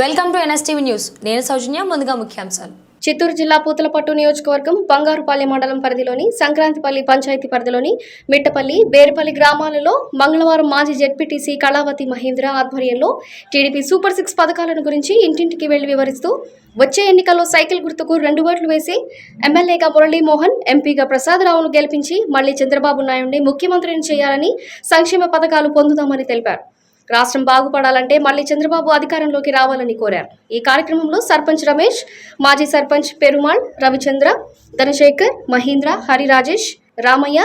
Welcome to NSTV news. నేను సౌజన్య ముందుగా ముఖ్యాంశాలు. చిత్తూరు జిల్లా పూతలపట్టు నియోజకవర్గం బంగారుపల్లి మండలం పరిధిలోని సంక్రాంతిపల్లి పంచాయతీ పరిధిలోని మిట్టపల్లి బేరుపల్లి గ్రామాలలో మంగళవారం మాజీ జెడ్పీటీసీ కళావతి మహేంద్ర ఆధ్వర్యంలో టీడీపీ సూపర్ సిక్స్ పథకాలను గురించి ఇంటింటికి వెళ్ళి వివరిస్తూ వచ్చే ఎన్నికల్లో సైకిల్ గుర్తుకు రెండు ఓట్లు వేసి ఎమ్మెల్యేగా మురళీమోహన్ ఎంపీగా ప్రసాదరావును గెలిపించి మళ్ళీ చంద్రబాబు నాయుడిని ముఖ్యమంత్రిని చేయాలని సంక్షేమ పథకాలు పొందుదామని తెలిపారు. రాష్ట్రం బాగుపడాలంటే మళ్ళీ చంద్రబాబు అధికారంలోకి రావాలని కోరారు. ఈ కార్యక్రమంలో సర్పంచ్ రమేష్ మాజీ సర్పంచ్ పెరుమాళ్ రవిచంద్ర ధనశేఖర్ మహీంద్ర హరి రాజేష్ రామయ్య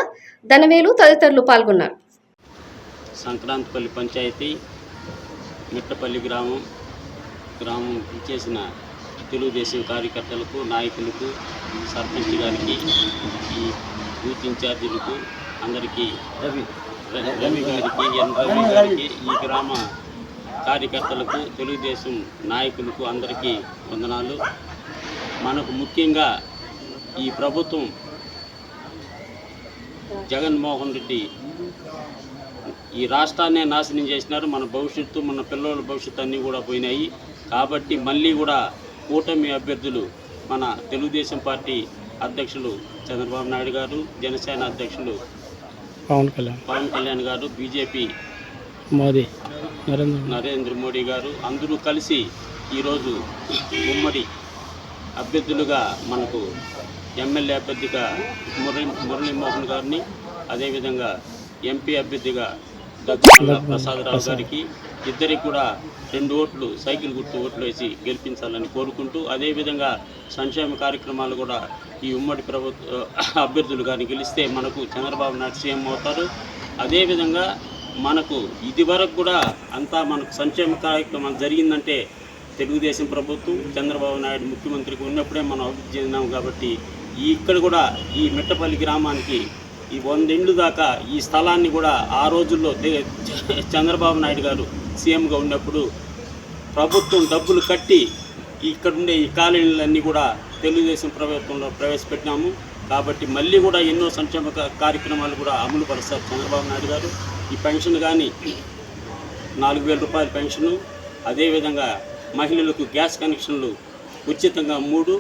ధనవేలు తదితరులు పాల్గొన్నారు. సంక్రాంతిపల్లి పంచాయతీ మిట్టపల్లి గ్రామం గ్రామం ఇచ్చేసిన తెలుగుదేశం కార్యకర్తలకు నాయకులకు సర్పంచ్ గారికి ఈ బూత్ ఇన్ఛార్జీలకు అందరికీ రవి గారికి ఎన్ రవి గారికి ఈ గ్రామ కార్యకర్తలకు తెలుగుదేశం నాయకులకు అందరికీ వందనాలు. మనకు ముఖ్యంగా ఈ ప్రభుత్వం జగన్మోహన్ రెడ్డి ఈ రాష్ట్రాన్నే నాశనం చేసినారు. మన భవిష్యత్తు మన పిల్లల భవిష్యత్తు అన్నీ కూడా పోయినాయి. కాబట్టి మళ్ళీ కూడా కూటమి అభ్యర్థులు మన తెలుగుదేశం పార్టీ అధ్యక్షులు చంద్రబాబు నాయుడు గారు జనసేన అధ్యక్షులు పవన్ కళ్యాణ్. పవన్ కళ్యాణ్ గారు బీజేపీ. మోదీ. నరేంద్ర నరేంద్ర మోడీ గారు అందరూ కలిసి ఈరోజు ఉమ్మడి అభ్యర్థులుగా మనకు ఎమ్మెల్యే అభ్యర్థిగా మురళీ మురళీమోహన్ గారిని అదేవిధంగా ఎంపీ అభ్యర్థిగా ప్రసాదరావు గారికి ఇద్దరికి కూడా రెండు ఓట్లు సైకిల్ గుర్తు ఓట్లు వేసి గెలిపించాలని కోరుకుంటూ అదేవిధంగా సంక్షేమ కార్యక్రమాలు కూడా ఈ ఉమ్మడి ప్రభుత్వ అభ్యర్థులు కానీ గెలిస్తే మనకు చంద్రబాబు నాయుడు సీఎం అవుతారు. అదేవిధంగా మనకు ఇది వరకు కూడా అంతా మనకు సంక్షేమ కార్యక్రమం జరిగిందంటే తెలుగుదేశం ప్రభుత్వం చంద్రబాబు నాయుడు ముఖ్యమంత్రికి ఉన్నప్పుడే మనం అభివృద్ధి చెందినాం కాబట్టి ఇక్కడ కూడా ఈ మిట్టపల్లి గ్రామానికి ఈ వందేళ్ళు దాకా ఈ స్థలాన్ని కూడా ఆ రోజుల్లో చంద్రబాబు నాయుడు గారు సీఎంగా ఉన్నప్పుడు ప్రభుత్వం డబ్బులు కట్టి ఇక్కడుండే ఈ కాలనీలన్నీ కూడా తెలుగుదేశం ప్రభుత్వంలో ప్రవేశపెట్టినాము. కాబట్టి మళ్ళీ కూడా ఎన్నో సంక్షేమ కార్యక్రమాలు కూడా అమలు పరుస్తారు చంద్రబాబు నాయుడు గారు. ఈ పెన్షన్ కానీ నాలుగు వేల రూపాయల పెన్షను అదేవిధంగా మహిళలకు గ్యాస్ కనెక్షన్లు ఉచితంగా మూడు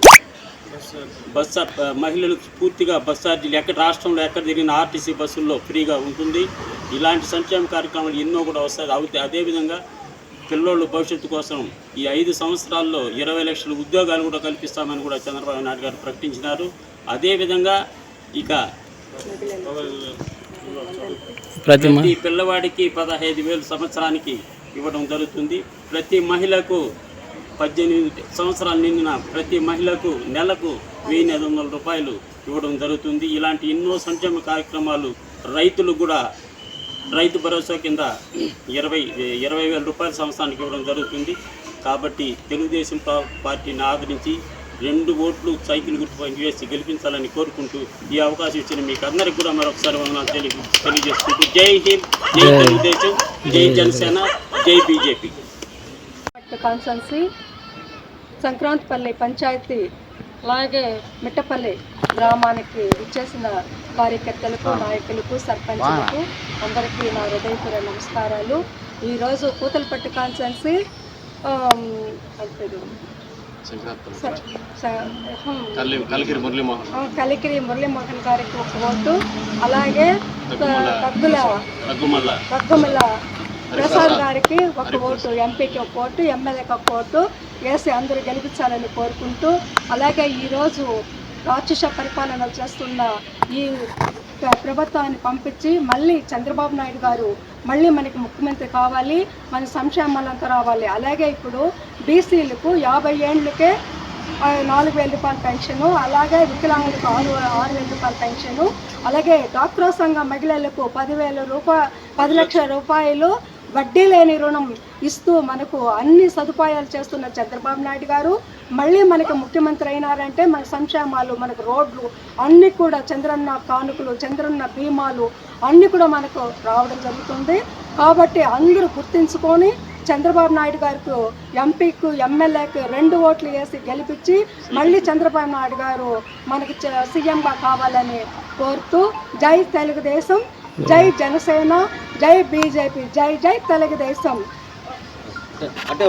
బస్ మహిళలకు పూర్తిగా బస్ ఛార్జీలు ఎక్కడ రాష్ట్రంలో ఎక్కడ తిరిగిన ఆర్టీసీ బస్సుల్లో ఫ్రీగా ఉంటుంది. ఇలాంటి సంక్షేమ కార్యక్రమాలు ఎన్నో కూడా వస్తాయి. అవుతాయి అదేవిధంగా పిల్లోళ్ళు భవిష్యత్తు కోసం ఈ ఐదు సంవత్సరాల్లో ఇరవై లక్షల ఉద్యోగాలు కూడా కల్పిస్తామని కూడా చంద్రబాబు నాయుడు గారు ప్రకటించినారు. అదేవిధంగా ఇక ప్రతి పిల్లవాడికి పదహైదు వేలు సంవత్సరానికి ఇవ్వడం జరుగుతుంది. ప్రతి మహిళకు పద్దెనిమిది సంవత్సరాలు నిండిన ప్రతి మహిళకు నెలకు వెయ్యి ఐదు వందల రూపాయలు ఇవ్వడం జరుగుతుంది. ఇలాంటి ఎన్నో సంక్షేమ కార్యక్రమాలు రైతులు కూడా రైతు భరోసా కింద ఇరవై ఇరవై వేల రూపాయల సంవత్సరానికి ఇవ్వడం జరుగుతుంది. కాబట్టి తెలుగుదేశం పార్టీని ఆదరించి రెండు ఓట్లు సైకిల్ గుర్తుపై వేసి గెలిపించాలని కోరుకుంటూ ఈ అవకాశం ఇచ్చిన మీకు అందరికి కూడా మరొకసారి తెలియజేసుకుంటూ జై హింద్ జై. తెలుగుదేశం జై జనసేన జై బీజేపీ. పట్టు కాన్సన్సీ సంక్రాంతిపల్లి పంచాయతీ అలాగే మిట్టపల్లి గ్రామానికి ఇచ్చేసిన కార్యకర్తలకు నాయకులకు సర్పంచులకు అందరికీ నా హృదయపూర్వ నమస్కారాలు. ఈరోజు కూతలపట్టు మురళీమోహన్. కలికిరి మురళీమోహన్ గారికి ఒక ఓటు. అలాగే దగ్గుల రఘుమల్ల రగ్గమల్ల ప్రసాద్ గారికి ఒక ఓటు ఎంపీకి ఒక ఓటు ఎమ్మెల్యేకి ఒక ఓటు వేసి అందరూ గెలిపించాలని కోరుకుంటూ అలాగే ఈరోజు రాక్షస పరిపాలన చేస్తున్న ఈ ప్ర- ప్రభుత్వాన్ని పంపించి మళ్ళీ చంద్రబాబు నాయుడు గారు మళ్ళీ మనకి ముఖ్యమంత్రి కావాలి మన సంక్షేమాలంతా రావాలి. అలాగే ఇప్పుడు బీసీలకు యాభై ఏండ్లకే నాలుగు వేల రూపాయల పెన్షను అలాగే వికలాంగులకు ఆరు ఆరు వేల రూపాయల పెన్షను అలాగే డాక్టర్ సంఘ మహిళలకు పదివేల రూపాయ పది లక్షల రూపాయలు వడ్డీ లేని రుణం ఇస్తూ మనకు అన్ని సదుపాయాలు చేస్తున్న చంద్రబాబు నాయుడు గారు. మళ్ళీ మనకు ముఖ్యమంత్రి అయినారంటే మన సంక్షేమాలు మనకు రోడ్లు అన్నీ కూడా చంద్రన్న కానుకలు చంద్రన్న బీమాలు అన్నీ కూడా మనకు రావడం జరుగుతుంది. కాబట్టి అందరూ గుర్తించుకొని చంద్రబాబు నాయుడు గారికి ఎంపీకు ఎమ్మెల్యేకు రెండు ఓట్లు వేసి గెలిపించి మళ్ళీ చంద్రబాబు నాయుడు గారు మనకి చ- సీఎంగా కావాలని కోరుతూ జై తెలుగుదేశం. జై జనసేన జై బీజేపీ జై జై తెలుగుదేశం. అట్టే